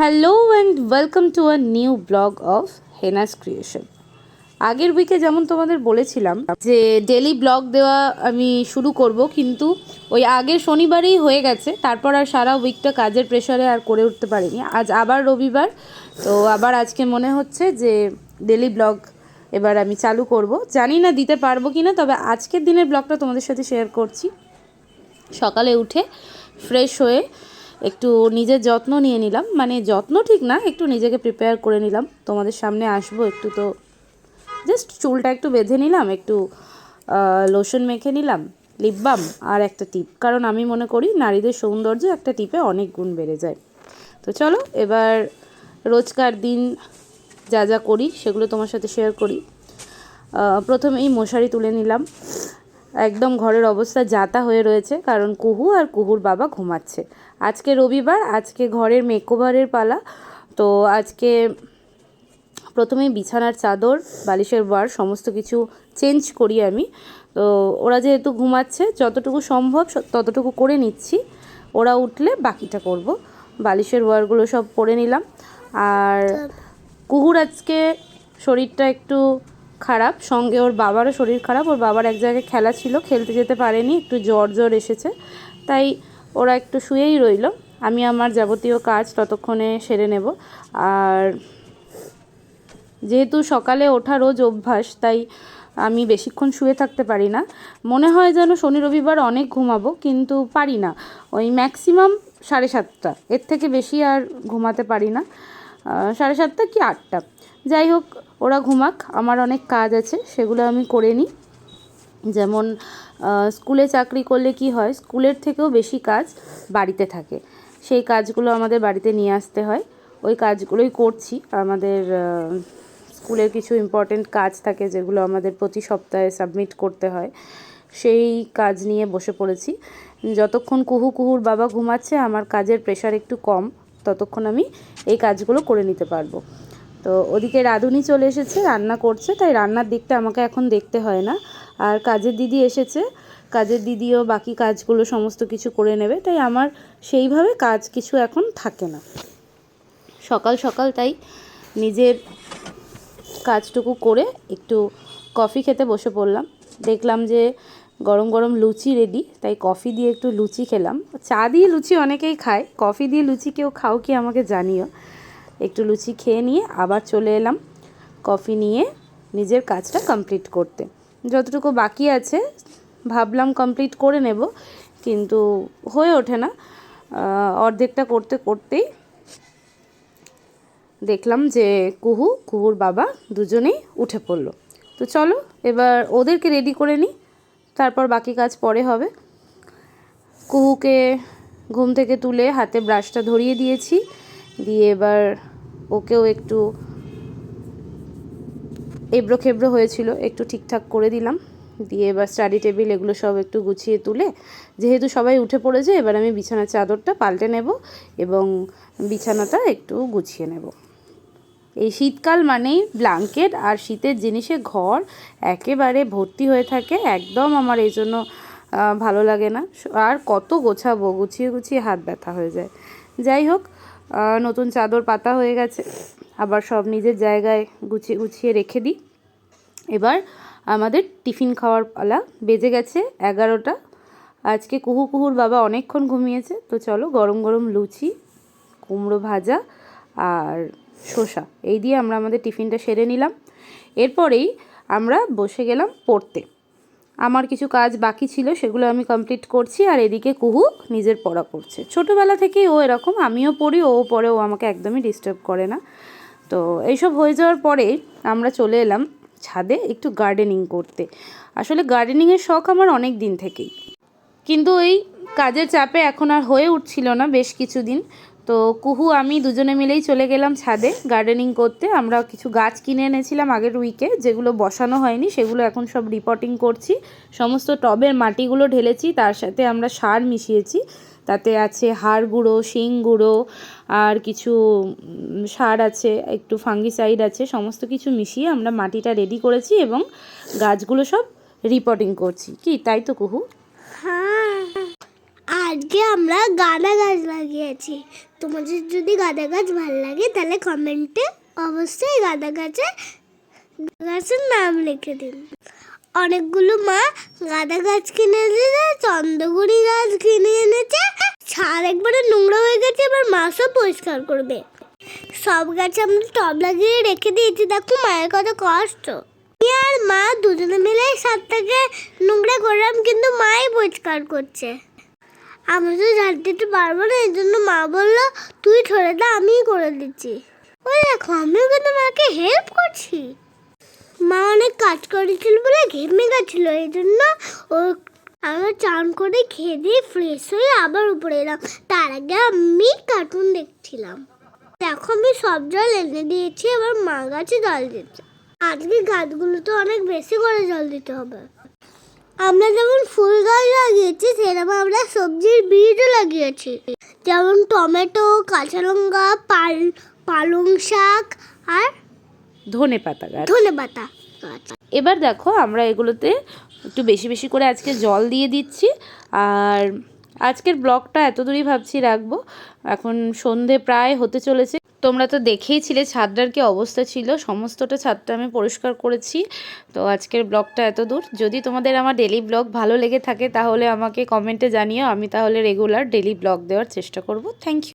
Hello and welcome to a new blog of Hena's creation আগের উইকে যেমন তোমাদের বলেছিলাম যে ডেলি ব্লগ দেওয়া আমি শুরু করব, কিন্তু ওই আগের শনিবারেই হয়ে গেছে, তারপর আর সারা উইকটা কাজের প্রেশারে আর করে উঠতে পারিনি। আজ আবার রবিবার, তো আবার আজকে মনে হচ্ছে যে ডেলি ব্লগ এবার আমি চালু করব। জানি না দিতে পারব কি না তবে আজকের দিনের ব্লগটা তোমাদের সাথে শেয়ার করছি। সকালে উঠে ফ্রেশ হয়ে একটু নিজের যত্ন নিয়ে নিলাম। মানে যত্ন ঠিক না, একটু নিজেকে প্রিপেয়ার করে নিলাম। তোমাদের সামনে আসব একটু তো। জাস্ট চুলটা একটু বেঁধে নিলাম, একটু লোশন মেখে নিলাম লিপ বাম আর একটা টিপ কারণ আমি মনে করি নারীদের সৌন্দর্য একটা টিপে অনেক গুণ বেড়ে যায়। তো চলো, এবার রোজকার দিন যা যা করি সেগুলো তোমার সাথে শেয়ার করি। প্রথমেই মশারি তুলে নিলাম। একদম ঘরের অবস্থা যাতা হয়ে রয়েছে কারণ কুহু আর কুহুর বাবা ঘুমাচ্ছে। আজকে রবিবার আজকে ঘরের মেকওভারের পালা। তো আজকে প্রথমেই বিছানার চাদর বালিশের বার সমস্ত কিছু চেঞ্জ করি আমি। তো ওরা যেহেতু ঘুমাচ্ছে যতটুকু সম্ভব ততটুকু করে নিচ্ছি। ওরা উঠলে বাকিটা করব। বালিশের ওয়ারগুলো সব পরে নিলাম। আর কুহুর আজকে শরীরটা একটু খারাপ, সঙ্গে ওর বাবারও শরীর খারাপ, ওর বাবার এক জায়গায় খেলা ছিল, খেলতে যেতে পারেনি, একটু জ্বর জ্বর এসেছে। তাই ওরা একটু শুয়েই রইল। আমি আমার যাবতীয় কাজ ততক্ষণে সেরে নেব। আর যেহেতু সকালে ওঠা রোজ অভ্যাস, তাই আমি বেশিক্ষণ শুয়ে থাকতে পারি না। মনে হয় যেন শনি রবিবার অনেক ঘুমাবো, কিন্তু পারি না। ওই ম্যাক্সিমাম সাড়ে সাতটা। এর থেকে বেশি আর ঘুমাতে পারি না। সাড়ে সাতটা কি আটটা? যাই হোক ওরা ঘুমাক, আমার অনেক কাজ আছে, সেগুলো আমি করে নিই। যেমন স্কুলে চাকরি করলে কি হয়, স্কুলের থেকেও বেশি কাজ বাড়িতে থাকে। সেই কাজগুলো আমাদের বাড়িতে নিয়ে আসতে হয়। ওই কাজগুলোই করছি। আমাদের স্কুলের কিছু ইম্পর্টেন্ট কাজ থাকে, যেগুলো আমাদের প্রতি সপ্তাহে সাবমিট করতে হয়। সেই কাজ নিয়ে বসে পড়েছি। যতক্ষণ কুহু কুহুর বাবা ঘুমাচ্ছে, আমার কাজের প্রেশার একটু কম, ততক্ষণ আমি এই কাজগুলো করে নিতে পারব। তো ওদিকে রাঁধুনি চলে এসেছে, রান্না করছে, তাই রান্নার দিকটা আমাকে এখন দেখতে হয় না। আর কাজের দিদি এসেছে, কাজের দিদিও বাকি কাজগুলো সমস্ত কিছু করে নেবে, তাই আমার সেইভাবে কাজ কিছু এখন থাকে না। সকাল সকাল তাই নিজের কাজটুকু করে একটু কফি খেতে বসে পড়লাম। দেখলাম যে গরম গরম লুচি রেডি তাই কফি দিয়ে একটু লুচি খেলাম। চা দিয়ে লুচি অনেকেই খায়, কফি দিয়ে লুচি কেউ খাও কি আমাকে জানিও। একটু লুচি খেয়ে নিয়ে আবার চলে এলাম কফি নিয়ে নিজের কাজটা কমপ্লিট করতে। যতটুকু বাকি আছে ভাবলাম কমপ্লিট করে নেব, কিন্তু হয়ে ওঠে না। অর্ধেকটা করতে করতেই দেখলাম যে কুহু, কুহুর বাবা দুজনেই উঠে পড়ল। তো চলো, এবার ওদেরকে রেডি করে নিই, তারপর বাকি কাজ পরে হবে। কুহুকে ঘুম থেকে তুলে হাতে ব্রাশটা ধরিয়ে দিয়েছি। দিয়ে এবার ওকেও একটু এবড়ো খেবড়ো হয়েছিল, একটু ঠিকঠাক করে দিলাম। দিয়ে এবার স্টাডি টেবিল এগুলো সব একটু গুছিয়ে তুলে, যেহেতু সবাই উঠে পড়েছে, এবার আমি বিছানার চাদরটা পাল্টে নেব এবং বিছানাটা একটু গুছিয়ে নেব। এই শীতকাল মানেই ব্ল্যাঙ্কেট আর শীতের জিনিসে ঘর একেবারে ভর্তি হয়ে থাকে, একদম আমার এই জন্য ভালো লাগে না। আর কত গোছাবো, গুছিয়ে গুছিয়ে হাত ব্যথা হয়ে যায়। যাই হোক নতুন চাদর পাতা হয়ে গেছে। আবার সব নিজের জায়গায় গুছিয়ে গুছিয়ে রেখে দিই। এবার আমাদের টিফিন খাওয়ার পালা বেজে গেছে এগারোটা। আজকে কুহু কুহুর বাবা অনেকক্ষণ ঘুমিয়েছে, তো চলো গরম গরম লুচি, কুমড়ো ভাজা আর শসা এই দিয়ে আমরা আমাদের টিফিনটা সেরে নিলাম। এরপরেই আমরা বসে গেলাম পড়তে। আমার কিছু কাজ বাকি ছিল, সেগুলো আমি কমপ্লিট করছি আর এদিকে কুহু নিজের পড়া করছে ছোটোবেলা থেকেই ও এরকম, আমিও পড়ি, ও পড়ে ও আমাকে একদমই ডিস্টার্ব করে না। তো এইসব হয়ে যাওয়ার পরে আমরা চলে এলাম ছাদে একটু গার্ডেনিং করতে। আসলে গার্ডেনিংয়ের শখ আমার অনেক দিন থেকেই। কিন্তু এই কাজের চাপে এখন আর হয়ে উঠছিল না বেশ কিছুদিন। তো কুহু, আমি দুজনে মিলেই চলে গেলাম ছাদে গার্ডেনিং করতে। আমরা কিছু গাছ কিনে এনেছিলাম আগের উইকে যেগুলো বসানো হয়নি, সেগুলো এখন সব রিপোর্টিং করছি। সমস্ত টবের মাটিগুলো ঢেলেছি, তার সাথে আমরা সার মিশিয়েছি। তাতে আছে হাড় গুঁড়ো, শিং গুঁড়ো, আর কিছু সার আছে, একটু ফাঙ্গিসাইড আছে, সমস্ত কিছু মিশিয়ে আমরা মাটিটা রেডি করেছি এবং গাছগুলো সব রিপোর্টিং করছি। কি, তাই তো কুহু? আজকে আমরা গাঁদা গাছ লাগিয়েছি। তোমাদের যদি গাঁদা গাছ ভালো লাগে, তাহলে কমেন্টে অবশ্যই গাঁদা গাছে গাছের নাম লিখে দিন। অনেকগুলো মা গাঁদা গাছ কিনে এনেছে, চন্দ্রগুড়ি গাছ কিনে এনেছে। ছাদ একবারে নোংরা হয়ে গেছে, এবার মা সব পরিষ্কার করবে। সব গাছে আমরা টব লাগিয়ে রেখে দিয়েছি, দেখো মায়ের কত কষ্ট। আর মা দুজনে মিলে সাতটাকে নোংরা করলাম, কিন্তু মাই পরিষ্কার করছে। আমি তো ঝাড় দিতে পারব না, এই জন্য মা বলল, তুই ধরে দা, আমিই করে দিচ্ছি। ওই দেখো, আমিও কিন্তু মাকে হেল্প করছি। মা অনেক কাজ করেছিল বলে ঘেমে গেছিল, এই জন্য ও আমরা চান করে খেয়ে দিয়ে ফ্রেশ হয়ে আবার উপরে এলাম। তার আগে আমি কার্টুন দেখছিলাম। দেখো, আমি সব জল এনে দিয়েছি, এবার মা গাছে জল দিচ্ছে। আজকে গাছগুলো তো অনেক বেশি করে জল দিতে হবে। আমরা যেমন ফুল গাছ লাগিয়েছি সেরকম আমরা সবজির বীজও লাগিয়েছি। যেমন টমেটো কাঁচা লঙ্কা পাল পালং শাক আর ধনে পাতা গাছ। ধনে পাতা এবার দেখো আমরা এগুলোতে একটু বেশি বেশি করে আজকে জল দিয়ে দিচ্ছি। আর আজকের ব্লগটা এত দূরই ভাবছি রাখব। এখন সন্ধে প্রায় হতে চলেছে। তোমরা তো দেখেইছিলে ছাদটার কি অবস্থা ছিল। সমস্তটা ছাদটা আমি পরিষ্কার করেছি। তো আজকের ব্লগটা এত দূর। যদি তোমাদের আমার ডেলি ব্লগ ভালো লেগে থাকে, তাহলে আমাকে কমেন্টে জানিও। আমি তাহলে রেগুলার ডেলি ব্লগ দেওয়ার চেষ্টা করব। Thank you